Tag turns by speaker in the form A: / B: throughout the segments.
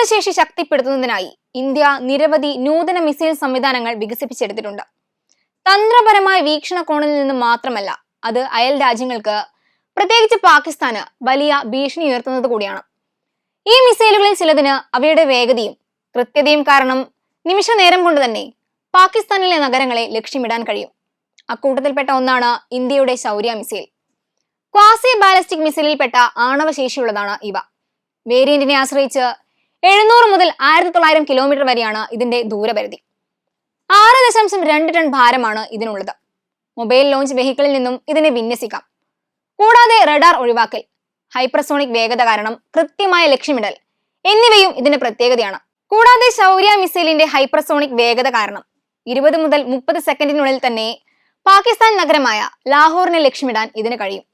A: പ്രതിരോധശേഷി ശക്തിപ്പെടുത്തുന്നതിനായി ഇന്ത്യ നിരവധി നൂതന മിസൈൽ സംവിധാനങ്ങൾ വികസിപ്പിച്ചെടുത്തിട്ടുണ്ട്. തന്ത്രപരമായ വീക്ഷണകോണിൽ നിന്ന് മാത്രമല്ല അത് അയൽ രാജ്യങ്ങൾക്ക് പ്രത്യേകിച്ച് പാകിസ്ഥാന് വലിയ ഭീഷണി ഉയർത്തുന്നത് കൂടിയാണ്. ഈ മിസൈലുകളിൽ ചിലതിന് അവയുടെ വേഗതയും കൃത്യതയും കാരണം നിമിഷ നേരം കൊണ്ട് തന്നെ പാകിസ്ഥാനിലെ നഗരങ്ങളെ ലക്ഷ്യമിടാൻ കഴിയും. അക്കൂട്ടത്തിൽപ്പെട്ട ഒന്നാണ് ഇന്ത്യയുടെ ശൗര്യ മിസൈൽ. ക്വാസി ബാലിസ്റ്റിക് മിസൈലിൽപ്പെട്ട ആണവശേഷിയുള്ളതാണ് ഇവ. വേരിയന്റിനെ ആശ്രയിച്ച് എഴുന്നൂറ് മുതൽ ആയിരത്തി തൊള്ളായിരം കിലോമീറ്റർ വരെയാണ് ഇതിന്റെ ദൂരപരിധി. ആറ് ദശാംശം രണ്ട് ടൺ ഭാരമാണ് ഇതിനുള്ളത്. മൊബൈൽ ലോഞ്ച് വെഹിക്കിളിൽ നിന്നും ഇതിനെ വിന്യസിക്കാം. കൂടാതെ റഡാർ ഒഴിവാക്കൽ ഹൈപ്പർസോണിക് വേഗത കാരണം കൃത്യമായ ലക്ഷ്യമിടൽ എന്നിവയും ഇതിന്റെ പ്രത്യേകതയാണ്. കൂടാതെ ശൗര്യ മിസൈലിന്റെ ഹൈപ്പർസോണിക് വേഗത കാരണം ഇരുപത് മുതൽ മുപ്പത് സെക്കൻഡിനുള്ളിൽ തന്നെ പാകിസ്ഥാൻ നഗരമായ ലാഹോറിനെ ലക്ഷ്യമിടാൻ ഇതിന് കഴിയും.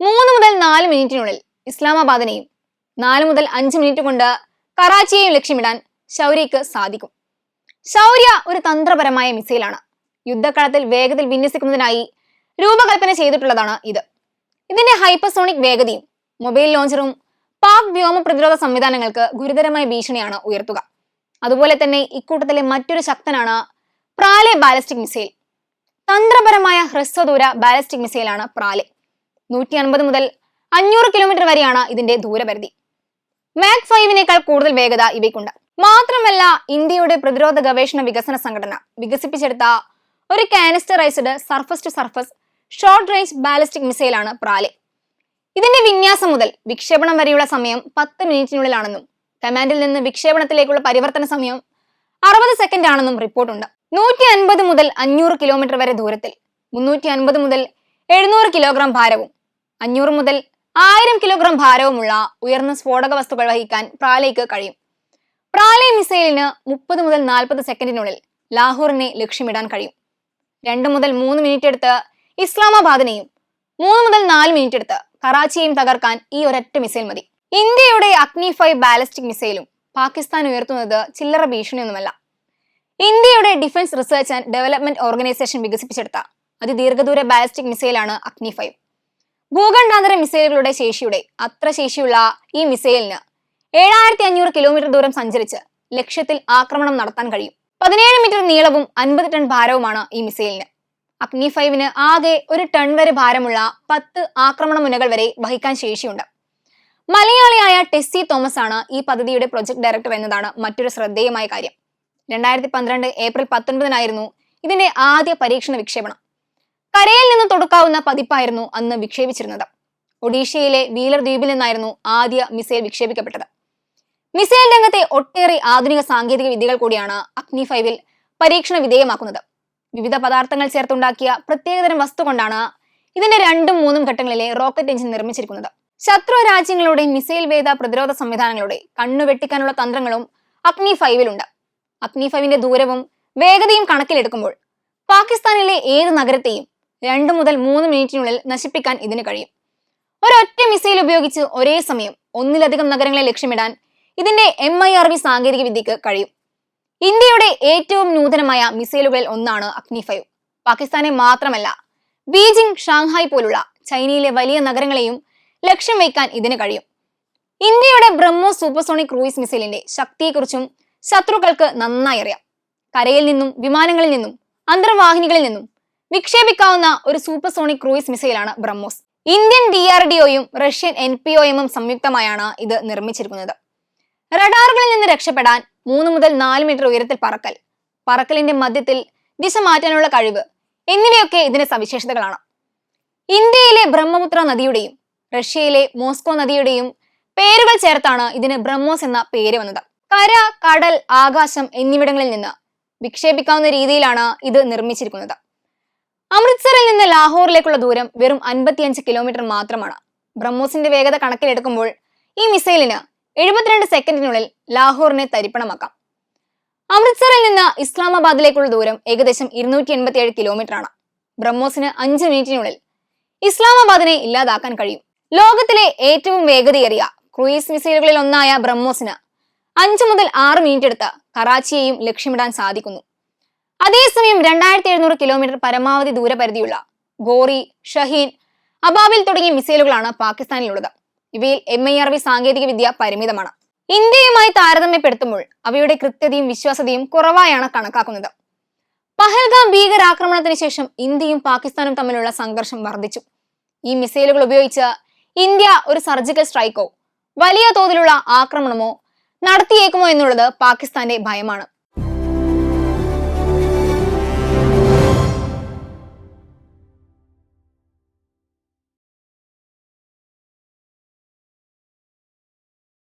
A: മൂന്ന് മുതൽ നാല് മിനിറ്റിനുള്ളിൽ ഇസ്ലാമാബാദിനെയും നാല് മുതൽ അഞ്ച് മിനിറ്റ് കൊണ്ട് കറാച്ചിയെയും ലക്ഷ്യമിടാൻ ശൗര്യക്ക് സാധിക്കും. ശൗര്യ ഒരു തന്ത്രപരമായ മിസൈലാണ്. യുദ്ധക്കളത്തിൽ വേഗത്തിൽ വിന്യസിക്കുന്നതിനായി രൂപകൽപ്പന ചെയ്തിട്ടുള്ളതാണ് ഇത്. ഇതിന്റെ ഹൈപ്പർസോണിക് വേഗതയും മൊബൈൽ ലോഞ്ചറും പാക് വ്യോമ പ്രതിരോധ സംവിധാനങ്ങൾക്ക് ഗുരുതരമായ ഭീഷണിയാണ് ഉയർത്തുക. അതുപോലെ തന്നെ ഇക്കൂട്ടത്തിലെ മറ്റൊരു ശക്തനാണ് പ്രാലെ ബാലിസ്റ്റിക് മിസൈൽ. തന്ത്രപരമായ ഹ്രസ്വദൂര ബാലിസ്റ്റിക് മിസൈലാണ് പ്രാലെ. നൂറ്റി അൻപത് മുതൽ അഞ്ഞൂറ് കിലോമീറ്റർ വരെയാണ് ഇതിന്റെ ദൂരപരിധി. മാക് ഫൈവിനേക്കാൾ കൂടുതൽ വേഗത ഇവയ്ക്കുണ്ട്. മാത്രമല്ല ഇന്ത്യയുടെ പ്രതിരോധ ഗവേഷണ വികസന സംഘടന വികസിപ്പിച്ചെടുത്ത ഒരു canisterised surface to surface short range ballistic മിസൈലാണ് Pralay. ഇതിന്റെ വിന്യാസം മുതൽ വിക്ഷേപണം വരെയുള്ള സമയം പത്ത് മിനിറ്റിനുള്ളിലാണെന്നും കമാൻഡിൽ നിന്ന് വിക്ഷേപണത്തിലേക്കുള്ള പരിവർത്തന സമയം അറുപത് സെക്കൻഡ് ആണെന്നും റിപ്പോർട്ടുണ്ട്. നൂറ്റി അൻപത് മുതൽ അഞ്ഞൂറ് കിലോമീറ്റർ വരെ ദൂരത്തിൽ മുന്നൂറ്റി അൻപത് മുതൽ എഴുന്നൂറ് കിലോഗ്രാം ഭാരവും അഞ്ഞൂറ് മുതൽ ആയിരം കിലോഗ്രാം ഭാരവുമുള്ള ഉയർന്ന സ്ഫോടക വസ്തുക്കൾ വഹിക്കാൻ പ്രാലയ്ക്ക് കഴിയും. പ്രാലയ മിസൈലിന് മുപ്പത് മുതൽ നാൽപ്പത് സെക്കൻഡിനുള്ളിൽ ലാഹോറിനെ ലക്ഷ്യമിടാൻ കഴിയും. രണ്ട് മുതൽ മൂന്ന് മിനിറ്റ് എടുത്ത് ഇസ്ലാമാബാദിനെയും മൂന്ന് മുതൽ നാല് മിനിറ്റ് എടുത്ത് കറാച്ചിയെയും തകർക്കാൻ ഈ ഒരൊറ്റ മിസൈൽ മതി. ഇന്ത്യയുടെ അഗ്നി ഫൈവ് ബാലിസ്റ്റിക് മിസൈലും പാകിസ്ഥാൻ ഉയർത്തുന്നത് ചില്ലറ ഭീഷണിയൊന്നുമല്ല. ഇന്ത്യയുടെ defence research and development organisation വികസിപ്പിച്ചെടുത്ത അതിദീർഘദൂര ബാലിസ്റ്റിക് മിസൈലാണ് അഗ്നി ഫൈവ് ഭൂഖണ്ഡാന്തര മിസൈലുകളുടെ ശേഷിയുടെ അത്ര ശേഷിയുള്ള ഈ മിസൈലിന് ഏഴായിരത്തി അഞ്ഞൂറ് കിലോമീറ്റർ ദൂരം സഞ്ചരിച്ച് ലക്ഷ്യത്തിൽ ആക്രമണം നടത്താൻ കഴിയും. പതിനേഴ് മീറ്റർ നീളവും അൻപത് ടൺ ഭാരവുമാണ് ഈ മിസൈലിന്. അഗ്നി ഫൈവിന് ആകെ ഒരു ടൺ വരെ ഭാരമുള്ള പത്ത് ആക്രമണ മുനകൾ വരെ വഹിക്കാൻ ശേഷിയുണ്ട്. മലയാളിയായ ടെസ്സി തോമസ് ആണ് ഈ പദ്ധതിയുടെ പ്രൊജക്ട് ഡയറക്ടർ എന്നതാണ് മറ്റൊരു ശ്രദ്ധേയമായ കാര്യം. രണ്ടായിരത്തി പന്ത്രണ്ട് ഏപ്രിൽ പത്തൊൻപതിനായിരുന്നു ഇതിന്റെ ആദ്യ പരീക്ഷണ വിക്ഷേപണം. കരയിൽ നിന്ന് തുടക്കാവുന്ന പതിപ്പായിരുന്നു അന്ന് വിക്ഷേപിച്ചിരുന്നത്. ഒഡീഷയിലെ വീലർ ദ്വീപിൽ നിന്നായിരുന്നു ആദ്യ മിസൈൽ വിക്ഷേപിക്കപ്പെട്ടത്. മിസൈൽ രംഗത്തെ ഒട്ടേറെ ആധുനിക സാങ്കേതിക വിദ്യകൾ കൂടിയാണ് അഗ്നി ഫൈവിൽ പരീക്ഷണ വിധേയമാക്കുന്നത്. വിവിധ പദാർത്ഥങ്ങൾ ചേർത്തുണ്ടാക്കിയ പ്രത്യേകതരം വസ്തു കൊണ്ടാണ് ഇതിന്റെ രണ്ടും മൂന്നും ഘട്ടങ്ങളിലെ റോക്കറ്റ് എഞ്ചിൻ നിർമ്മിച്ചിരിക്കുന്നത്. ശത്രു രാജ്യങ്ങളുടെ മിസൈൽ വേദ പ്രതിരോധ സംവിധാനങ്ങളുടെ കണ്ണു വെട്ടിക്കാനുള്ള തന്ത്രങ്ങളും അഗ്നി ഫൈവിലുണ്ട്. അഗ്നി ഫൈവിന്റെ ദൂരവും വേഗതയും കണക്കിലെടുക്കുമ്പോൾ പാകിസ്ഥാനിലെ ഏത് നഗരത്തെയും രണ്ട് മുതൽ മൂന്ന് മിനിറ്റിനുള്ളിൽ നശിപ്പിക്കാൻ ഇതിന് കഴിയും. ഒരൊറ്റ മിസൈൽ ഉപയോഗിച്ച് ഒരേ സമയം ഒന്നിലധികം നഗരങ്ങളെ ലക്ഷ്യമിടാൻ ഇതിന്റെ എം ഐ ആർ വി സാങ്കേതിക വിദ്യക്ക് കഴിയും. ഇന്ത്യയുടെ ഏറ്റവും നൂതനമായ മിസൈലുകളിൽ ഒന്നാണ് അഗ്നി ഫൈവ്. പാകിസ്ഥാനെ മാത്രമല്ല ബീജിംഗ് ഷാങ്ഹായ് പോലുള്ള ചൈനയിലെ വലിയ നഗരങ്ങളെയും ലക്ഷ്യം വയ്ക്കാൻ ഇതിന് കഴിയും. ഇന്ത്യയുടെ ബ്രഹ്മോസ് സൂപ്പർസോണിക് ക്രൂയിസ് മിസൈലിന്റെ ശക്തിയെക്കുറിച്ചും ശത്രുക്കൾക്ക് നന്നായി അറിയാം. കരയിൽ നിന്നും വിമാനങ്ങളിൽ നിന്നും അന്തർവാഹിനികളിൽ നിന്നും വിക്ഷേപിക്കാവുന്ന ഒരു supersonic cruise മിസൈലാണ് BrahMos. Indian D R D ഒയും Russian N P O എമ്മും സംയുക്തമായാണ് ഇത് നിർമ്മിച്ചിരിക്കുന്നത്. റഡാറുകളിൽ നിന്ന് രക്ഷപ്പെടാൻ മൂന്ന് മുതൽ നാല് മീറ്റർ ഉയരത്തിൽ പറക്കൽ പറക്കലിന്റെ മധ്യത്തിൽ ദിശ മാറ്റാനുള്ള കഴിവ് എന്നിവയൊക്കെ ഇതിന്റെ സവിശേഷതകളാണ്. ഇന്ത്യയിലെ ബ്രഹ്മപുത്ര നദിയുടെയും റഷ്യയിലെ മോസ്കോ നദിയുടെയും പേരുകൾ ചേർത്താണ് ഇതിന് ബ്രഹ്മോസ് എന്ന പേര് വന്നത്. കര കടൽ ആകാശം എന്നിവിടങ്ങളിൽ നിന്ന് വിക്ഷേപിക്കാവുന്ന രീതിയിലാണ് ഇത് നിർമ്മിച്ചിരിക്കുന്നത്. അമൃത്സറിൽ നിന്ന് ലാഹോറിലേക്കുള്ള ദൂരം വെറും അൻപത്തിയഞ്ച് കിലോമീറ്റർ മാത്രമാണ്. ബ്രഹ്മോസിന്റെ വേഗത കണക്കിലെടുക്കുമ്പോൾ ഈ മിസൈലിന് എഴുപത്തിരണ്ട് സെക്കൻഡിനുള്ളിൽ ലാഹോറിനെ തരിപ്പണമാക്കാം. അമൃത്സറിൽ നിന്ന് ഇസ്ലാമാബാദിലേക്കുള്ള ദൂരം ഏകദേശം ഇരുന്നൂറ്റി എൺപത്തിയേഴ് കിലോമീറ്റർ ആണ്. ബ്രഹ്മോസിന് അഞ്ച് മിനിറ്റിനുള്ളിൽ ഇസ്ലാമാബാദിനെ ഇല്ലാതാക്കാൻ കഴിയും. ലോകത്തിലെ ഏറ്റവും വേഗതയേറിയ ക്രൂയിസ് മിസൈലുകളിൽ ഒന്നായ ബ്രഹ്മോസിന് അഞ്ച് മുതൽ ആറ് മിനിറ്റ് എടുത്ത് കറാച്ചിയെയും ലക്ഷ്യമിടാൻ സാധിക്കുന്നു. അതേസമയം രണ്ടായിരത്തി എഴുന്നൂറ് കിലോമീറ്റർ പരമാവധി ദൂരപരിധിയുള്ള ഗോറി ഷഹീൻ അബാബിൽ തുടങ്ങിയ മിസൈലുകളാണ് പാകിസ്ഥാനിലുള്ളത്. ഇവയിൽ എം ഐ ആർ വി സാങ്കേതിക വിദ്യ പരിമിതമാണ്. ഇന്ത്യയുമായി താരതമ്യപ്പെടുത്തുമ്പോൾ അവയുടെ കൃത്യതയും വിശ്വാസതയും കുറവായാണ് കണക്കാക്കുന്നത്. പഹൽഗാം ഭീകരാക്രമണത്തിന് ശേഷം ഇന്ത്യയും പാകിസ്ഥാനും തമ്മിലുള്ള സംഘർഷം വർദ്ധിച്ചു. ഈ മിസൈലുകൾ ഉപയോഗിച്ച് ഇന്ത്യ ഒരു സർജിക്കൽ സ്ട്രൈക്കോ വലിയ തോതിലുള്ള ആക്രമണമോ നടത്തിയേക്കുമോ എന്നുള്ളത് പാകിസ്ഥാന്റെ ഭയമാണ്.